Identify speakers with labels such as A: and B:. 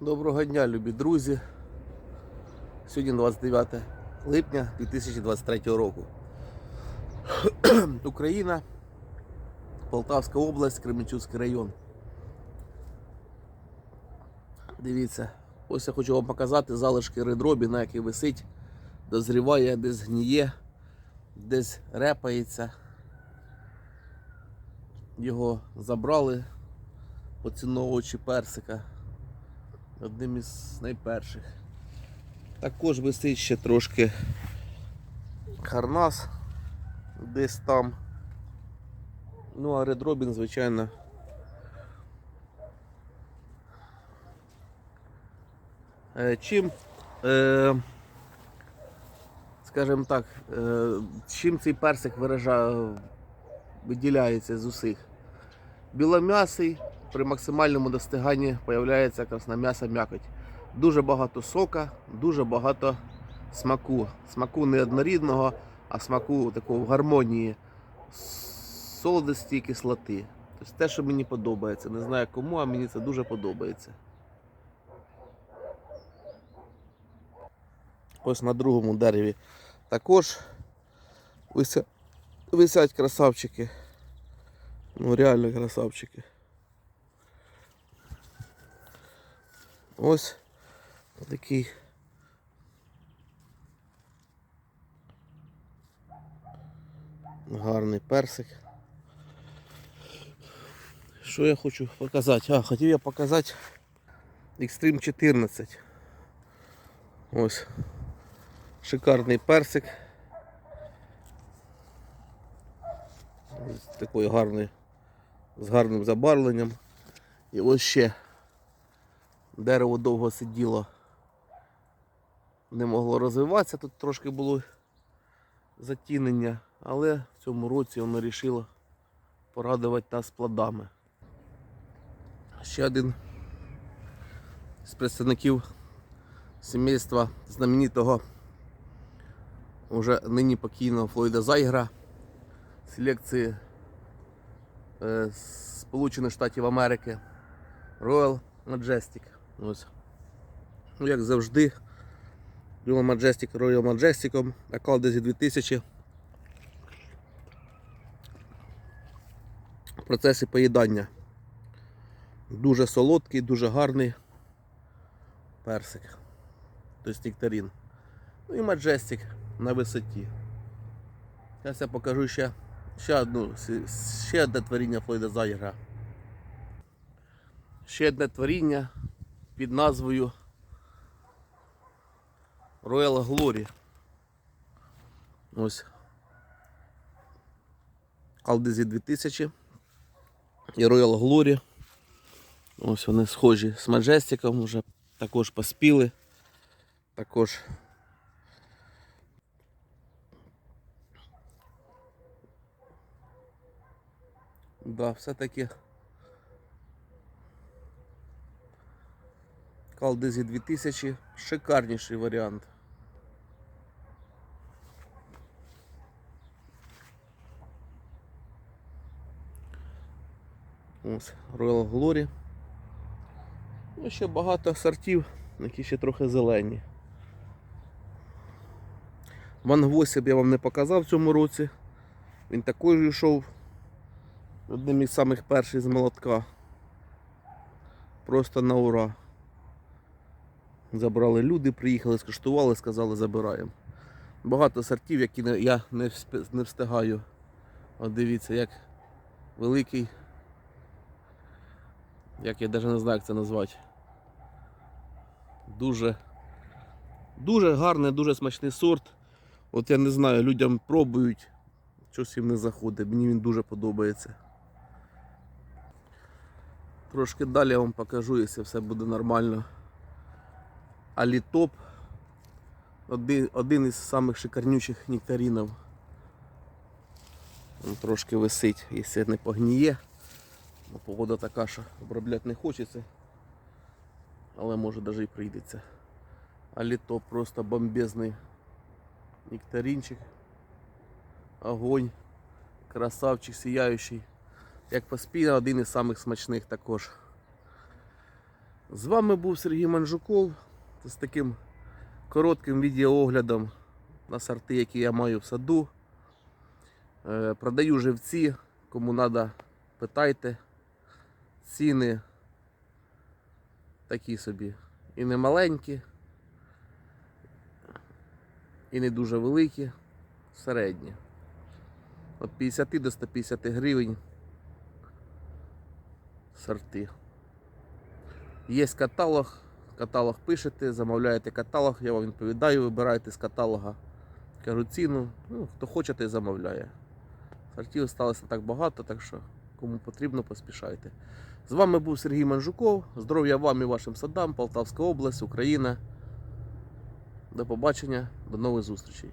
A: Доброго дня, любі друзі. Сьогодні 29 липня 2023 року. Україна, Полтавська область, Кременчуцький район. Дивіться, ось я хочу вам показати залишки редробі, на який висить, дозріває, десь гніє, десь репається. Його забрали поціновувачі персика одним із найперших. Також висить ще трошки харнас десь там. Ну, а Robin, звичайно. Е, Чим, е, скажімо так, е, чим цей персик виражає, виділяється з усіх? Білом'ясий, при максимальному достиганні появляється красном'яса м'якоть. Дуже багато сока, дуже багато смаку. Смаку не однорідного, а смаку такого в гармонії солодості і кислоти. Тобто те, що мені подобається. Не знаю кому, а мені це дуже подобається. Ось на другому дереві також висять красавчики. Ну реально красавчики. Ось такий. Гарний персик. Що я хочу показати? А, хотів я показати Extreme 14. Ось шикарний персик. Ось такий гарний, з гарним забарвленням. І ось ще дерево довго сиділо, не могло розвиватися, тут трошки було затінення, але в цьому році воно вирішило порадувати нас плодами. Ще один з представників сімейства знаменитого уже нині покійного Флойда Зайгра селекції е, Сполучених Штатів Америки Royal Majestic. Ось. Ну, як завжди, Royal Majestic Royal Majestic, Акалдезі 2000. В процесі поїдання. Дуже солодкий, дуже гарний персик. Тобто нектарин. Ну і Majestic на висоті. Зараз я покажу ще, ще одну, ще одне творіння Флойда Зайгра. Ще одне творіння під назвою Royal Glory. Ось. Алдезі 2000 і Royal Glory. Ось вони схожі з Majestic, вже також поспіли. Також Да, все-таки Калдезі 2000 шикарніший варіант. Ось Royal Glory. Ну, ще багато сортів, які ще трохи зелені. Вангосіб я вам не показав в цьому році. Він також йшов одним із самих перших з молотка. Просто на ура. Забрали люди, приїхали, скуштували, сказали, забираємо. Багато сортів, які я не встигаю. От дивіться, як великий. Як я навіть не знаю, як це назвати. Дуже, дуже гарний, дуже смачний сорт. От я не знаю, людям пробують, щось їм не заходить. Мені він дуже подобається. Трошки далі я вам покажу, якщо все буде нормально. Алітоп. Один, один із самих шикарнючих нектаринів. Він трошки висить, якщо не погніє. Бо погода така, що обробляти не хочеться. Але може навіть і прийдеться. Алітоп просто бомбезний нектаринчик. Огонь. Красавчик сияючий. Як поспіна, один із самих смачних також. З вами був Сергій Манжуков з таким коротким відеооглядом на сорти, які я маю в саду. Е, Продаю живці, кому треба, питайте. Ціни такі собі. І не маленькі, і не дуже великі, середні. Від 50 до 150 гривень сорти. Є каталог, каталог пишете, замовляєте каталог, я вам відповідаю, вибираєте з каталога. Кажу ціну, ну, хто хоче, той замовляє. Сортів сталося так багато, так що кому потрібно, поспішайте. З вами був Сергій Манжуков. Здоров'я вам і вашим садам, Полтавська область, Україна. До побачення, до нових зустрічей.